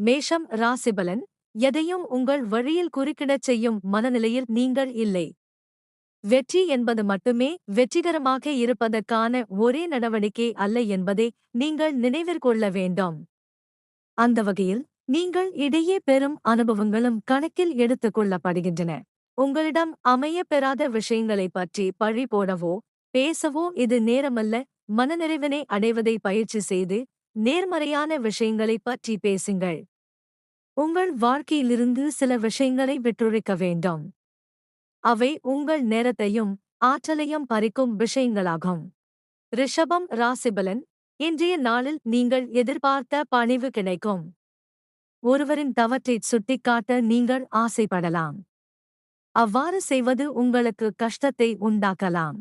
மேஷம் ராசிபலன் எதையும் உங்கள் வழியில் குறுக்கிடச் செய்யும் மனநிலையில் நீங்கள் இல்லை. வெற்றி என்பது மட்டுமே வெற்றிகரமாக இருப்பதற்கான ஒரே நடவடிக்கை அல்ல என்பதை நீங்கள் நினைவிற்கொள்ள வேண்டும். அந்த வகையில் நீங்கள் இடையே பெறும் அனுபவங்களும் கணக்கில் எடுத்துக் கொள்ளப்படுகின்றன. உங்களிடம் அமையப் பெறாத விஷயங்களைப் பற்றி பழி போடவோ பேசவோ இது நேரமல்ல. மனநிறைவினை அடைவதை பயிற்சி செய்து நேர்மறையான விஷயங்களைப் பற்றி பேசுங்கள். உங்கள் வாழ்க்கையிலிருந்து சில விஷயங்களை விட்டுழைக்க வேண்டும். அவை உங்கள் நேரத்தையும் ஆற்றலையும் பறிக்கும் விஷயங்களாகும். ரிஷபம் ராசிபலன் இன்றைய நாளில் நீங்கள் எதிர்பார்த்த பணிவு கிடைக்கும். ஒருவரின் தவற்றைச் சுட்டிக்காட்ட நீங்கள் ஆசைப்படலாம். அவ்வாறு செய்வது உங்களுக்கு கஷ்டத்தை உண்டாக்கலாம்.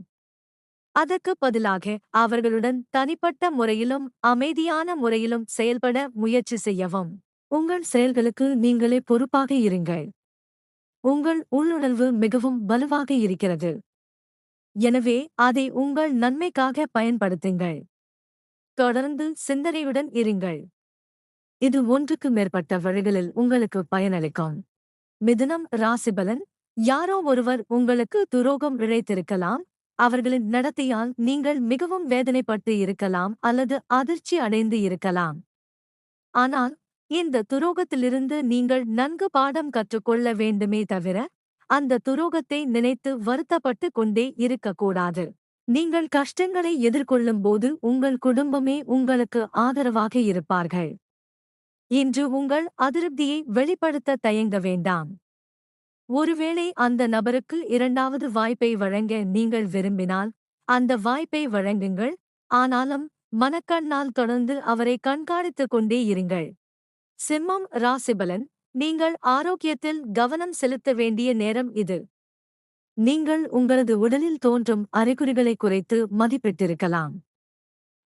அதற்கு பதிலாக அவர்களுடன் தனிப்பட்ட முறையிலும் அமைதியான முறையிலும் செயல்பட முயற்சி செய்யவும். உங்கள் செயல்களுக்கு நீங்களே பொறுப்பாக இருங்கள். உங்கள் உள்ளுணர்வு மிகவும் வலுவாக இருக்கிறது. எனவே அதை உங்கள் நன்மைக்காக பயன்படுத்துங்கள். தொடர்ந்து சிந்தனையுடன் இருங்கள். இது ஒன்றுக்கு மேற்பட்ட வழிகளில் உங்களுக்கு பயனளிக்கும். மிதுனம் ராசிபலன் யாரோ ஒருவர் உங்களுக்கு துரோகம் இழைத்திருக்கலாம். அவர்களின் நடத்தையால் நீங்கள் மிகவும் வேதனைப்பட்டு இருக்கலாம் அல்லது அதிர்ச்சி அடைந்து இருக்கலாம். ஆனால் இந்த துரோகத்திலிருந்து நீங்கள் நன்கு பாடம் கற்றுக்கொள்ள வேண்டுமே தவிர அந்த துரோகத்தை நினைத்து வருத்தப்பட்டு கொண்டே இருக்கக்கூடாது. நீங்கள் கஷ்டங்களை எதிர்கொள்ளும் போது உங்கள் குடும்பமே உங்களுக்கு ஆதரவாக இருப்பார்கள். இன்று உங்கள் அதிருப்தியை வெளிப்படுத்த தயங்க வேண்டாம். ஒருவேளை அந்த நபருக்கு இரண்டாவது வாய்ப்பை வழங்க நீங்கள் விரும்பினால் அந்த வாய்ப்பை வழங்குங்கள். ஆனாலும் மனக்கண்ணால் தொடர்ந்து அவரை கண்காணித்துக் கொண்டே இருங்கள். சிம்மம் ராசிபலன் நீங்கள் ஆரோக்கியத்தில் கவனம் செலுத்த வேண்டிய நேரம் இது. நீங்கள் உங்களது உடலில் தோன்றும் அறிகுறிகளை குறைத்து மதிப்பிட்டிருக்கலாம்.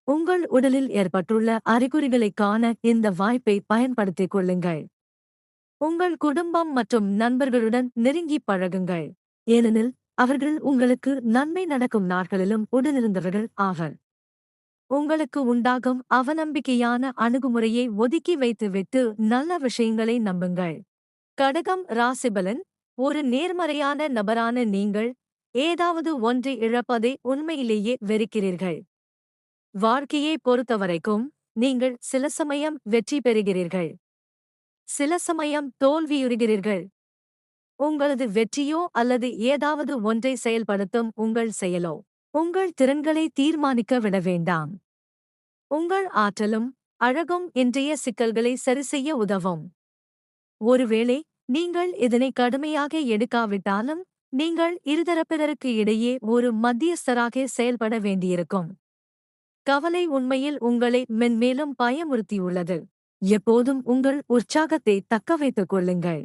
உங்கள் உடலில் ஏற்பட்டுள்ள அறிகுறிகளைக் காண இந்த வாய்ப்பை பயன்படுத்திக் கொள்ளுங்கள். உங்கள் குடும்பம் மற்றும் நண்பர்களுடன் நெருங்கி பழகுங்கள். ஏனெனில் அவர்கள் உங்களுக்கு நன்மை நடக்கும் நாட்களிலும் உடனிருந்தவர்கள் ஆவர். உங்களுக்கு உண்டாகும் அவநம்பிக்கையான அணுகுமுறையை ஒதுக்கி வைத்துவிட்டு நல்ல விஷயங்களை நம்புங்கள். கடகம் ராசிபலன் ஒரு நேர்மறையான நபரான நீங்கள் ஏதாவது ஒன்றை இழப்பதை உண்மையிலேயே வெறுக்கிறீர்கள். வாழ்க்கையை பொறுத்தவரைக்கும் நீங்கள் சில சமயம் வெற்றி பெறுகிறீர்கள். சில சமயம் தோல்வியுறுகிறீர்கள். உங்களது வெற்றியோ அல்லது ஏதாவது ஒன்றை செயல்படுத்தும் உங்கள் செயலோ. உங்கள் திறன்களை தீர்மானிக்க விட வேண்டாம். உங்கள் ஆற்றலும் அழகும் இன்றைய சிக்கல்களை சரிசெய்ய உதவும். ஒருவேளை நீங்கள் இதனை கடுமையாக எடுக்காவிட்டாலும் நீங்கள் இருதரப்பினருக்கு இடையே ஒரு மத்தியஸ்தராக செயல்பட வேண்டியிருக்கும். கவலை உண்மையில் உங்களை மென்மேலும் பயமுறுத்தியுள்ளது. எப்போதும் உங்கள் உற்சாகத்தை தக்கவைத்துக் கொள்ளுங்கள்.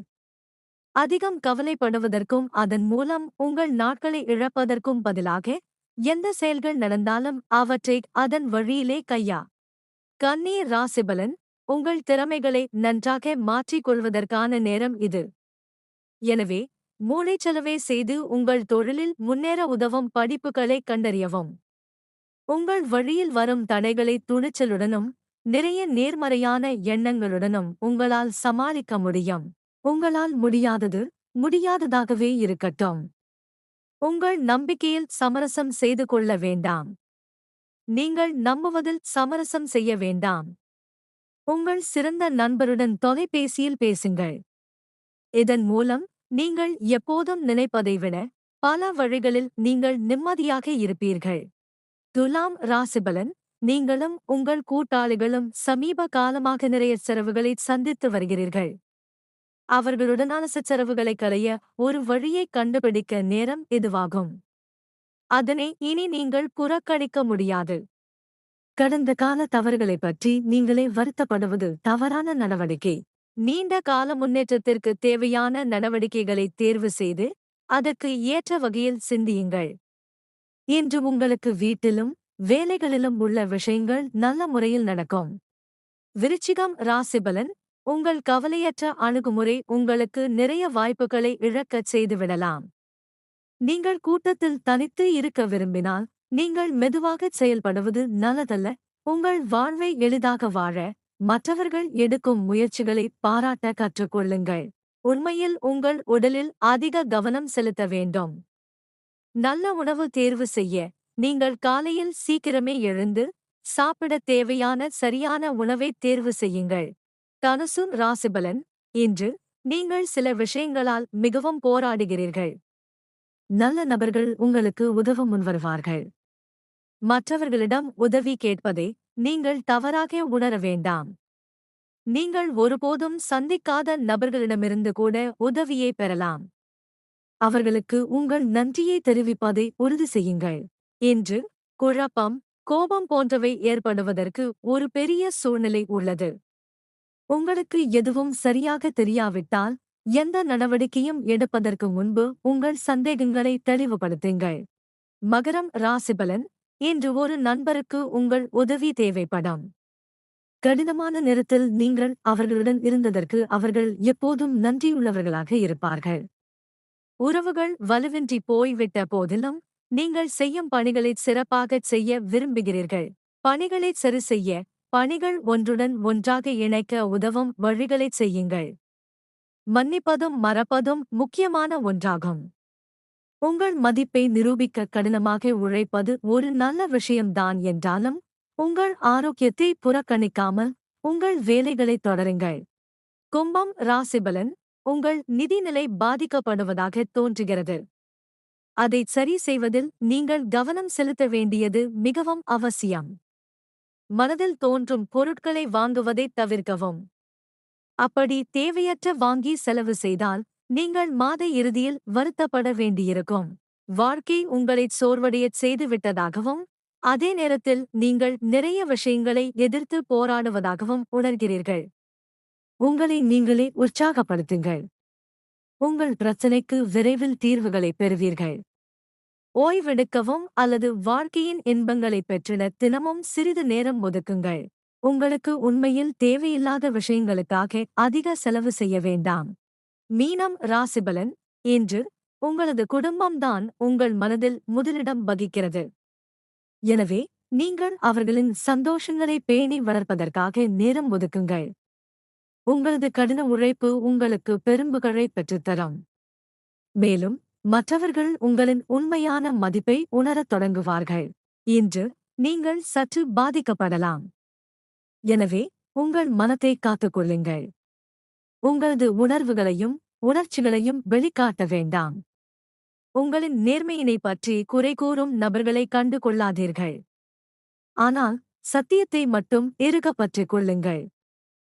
அதிகம் கவலைப்படுவதற்கும் அதன் மூலம் உங்கள் நாட்களை இழப்பதற்கும் பதிலாக எந்த செயல்கள் நடந்தாலும் அவற்றை அதன் வழியிலே கையா? கண்ணீர் ராசிபலன் உங்கள் திறமைகளை நன்றாக மாற்றிக் கொள்வதற்கான நேரம் இது. எனவே மூளைச்சலவை செய்து உங்கள் தொழிலில் முன்னேற உதவும் படிப்புகளை கண்டறியவும். உங்கள் வழியில் வரும் தடைகளை துணிச்சலுடனும் நிறைய நேர்மறையான எண்ணங்களுடனும் உங்களால் சமாளிக்க முடியும். உங்களால் முடியாதது முடியாததாகவே இருக்கட்டும். உங்கள் நம்பிக்கையில் சமரசம் செய்து கொள்ள வேண்டாம். நீங்கள் நம்புவதில் சமரசம் செய்ய வேண்டாம். உங்கள் சிறந்த நண்பருடன் தொலைபேசியில் பேசுங்கள். இதன் மூலம் நீங்கள் எப்போதும் நினைப்பதை விட பல வழிகளில் நீங்கள் நிம்மதியாக இருப்பீர்கள். துலாம் ராசிபலன் நீங்களும் உங்கள் கூட்டாளிகளும் சமீப காலமாக நிறைய செலவுகளை சந்தித்து வருகிறீர்கள். அவர்களுடனான சச்சரவுகளை களைய ஒரு வழியை கண்டுபிடிக்க நேரம் இதுவாகும். அதனை இனி நீங்கள் புறக்கணிக்க முடியாது. கடந்த கால தவறுகளைப் பற்றி நீங்களே வருத்தப்படுவது தவறான நடவடிக்கை. நீண்ட கால முன்னேற்றத்திற்கு தேவையான நடவடிக்கைகளை தேர்வு செய்து அதற்கு ஏற்ற வகையில் சிந்தியுங்கள். இன்று உங்களுக்கு வீட்டிலும் வேலைகளிலும் உள்ள விஷயங்கள் நல்ல முறையில் நடக்கும். விருச்சிகம் ராசிபலன் உங்கள் கவலையற்ற அணுகுமுறை உங்களுக்கு நிறைய வாய்ப்புகளை இழக்கச் செய்துவிடலாம். நீங்கள் கூட்டத்தில் தனித்து இருக்க விரும்பினால் நீங்கள் மெதுவாகச் செயல்படுவது நல்லதல்ல. உங்கள் வாழ்வை எளிதாக வாழ மற்றவர்கள் எடுக்கும் முயற்சிகளை பாராட்ட கற்றுக்கொள்ளுங்கள். உண்மையில் உங்கள் உடலில் அதிக கவனம் செலுத்த வேண்டும். நல்ல உணவு தேர்வு செய்ய நீங்கள் காலையில் சீக்கிரமே எழுந்து சாப்பிட தேவையான சரியான உணவை தேர்வு செய்யுங்கள். தனுசு ராசிபலன் இன்று நீங்கள் சில விஷயங்களால் மிகவும் போராடுகிறீர்கள். நல்ல நபர்கள் உங்களுக்கு உதவ முன்வருவார்கள் மற்றவர்களிடம் உதவி கேட்பதை நீங்கள் தவறாக உணர வேண்டாம். நீங்கள் ஒருபோதும் சந்திக்காத நபர்களிடமிருந்து கூட உதவியை பெறலாம். அவர்களுக்கு உங்கள் நன்றியை தெரிவிப்பதை உறுதி செய்யுங்கள். இன்று குழப்பம் கோபம் போன்றவை ஏற்படுவதற்கு ஒரு பெரிய சூழ்நிலை உள்ளது. உங்களுக்கு எதுவும் சரியாக தெரியாவிட்டால் எந்த நடவடிக்கையும் எடுப்பதற்கு முன்பு உங்கள் சந்தேகங்களை தெளிவுபடுத்துங்கள். மகரம் ராசிபலன் இன்று ஒரு நண்பருக்கு உங்கள் உதவி தேவைப்படும். கடினமான நேரத்தில் நீங்கள் அவர்களுடன் இருந்ததற்கு அவர்கள் எப்போதும் நன்றியுள்ளவர்களாக இருப்பார்கள். உறவுகள் வலுவின்றி போய்விட்ட போதிலும் நீங்கள் செய்யும் பணிகளை சிறப்பாகச் செய்ய விரும்புகிறீர்கள். பணிகளை சரி செய்ய பணிகள் ஒன்றுடன் ஒன்றாக இணைக்க உதவும் வழிகளைச் செய்யுங்கள். மன்னிப்பதும் மறப்பதும் முக்கியமான ஒன்றாகும். உங்கள் மதிப்பை நிரூபிக்க கடினமாக உழைப்பது ஒரு நல்ல விஷயம்தான் என்றாலும் உங்கள் ஆரோக்கியத்தை புறக்கணிக்காமல் உங்கள் வேலைகளை தொடருங்கள். கும்பம் ராசிபலன் உங்கள் நிதிநிலை பாதிக்கப்படுவதாக தோன்றுகிறது. அதை சரி செய்வதில் நீங்கள் கவனம் செலுத்த வேண்டியது மிகவும் அவசியம். மனதில் தோன்றும் பொருட்களை வாங்குவதை தவிர்க்கவும். அப்படி தேவையற்ற வாங்கி செலவு செய்தால் நீங்கள் மாத இறுதியில் வருத்தப்பட வேண்டியிருக்கும். வாழ்க்கை உங்களை சோர்வடையச் செய்துவிட்டதாகவும் அதே நேரத்தில் நீங்கள் நிறைய விஷயங்களை எதிர்த்து போராடுவதாகவும் உணர்கிறீர்கள். உங்களை நீங்களே உற்சாகப்படுத்துங்கள். உங்கள் பிரச்சனைக்கு விரைவில் தீர்வுகளை பெறுவீர்கள். ஓய்வெடுக்கவும் அல்லது வாழ்க்கையின் இன்பங்களை பெற்றிட தினமும் சிறிது நேரம் ஒதுக்குங்கள். உங்களுக்கு உண்மையில் தேவையில்லாத விஷயங்களுக்காக அதிக செலவு செய்ய வேண்டாம். மீனம் ராசிபலன் இன்று உங்களது குடும்பம்தான் உங்கள் மனதில் முதலிடம் வகிக்கிறது. எனவே நீங்கள் அவர்களின் சந்தோஷங்களை பேணி வளர்ப்பதற்காக நேரம் ஒதுக்குங்கள். உங்களது கடின உழைப்பு உங்களுக்கு பெரும்புகழை பெற்றுத்தரும். மேலும் மற்றவர்கள் உங்களின் உண்மையான மதிப்பை உணரத் தொடங்குவார்கள். இன்று நீங்கள் சற்று பாதிக்கப்படலாம். எனவே உங்கள் மனத்தை காத்துக்கொள்ளுங்கள் உங்களது உணர்வுகளையும் உணர்ச்சிகளையும் வெளிக்காட்ட வேண்டாம். உங்களின் நேர்மையினை பற்றி குறை கூறும் நபர்களை கண்டு கொள்ளாதீர்கள். ஆனால் சத்தியத்தை மட்டும் இருகப்பற்றிக் கொள்ளுங்கள்.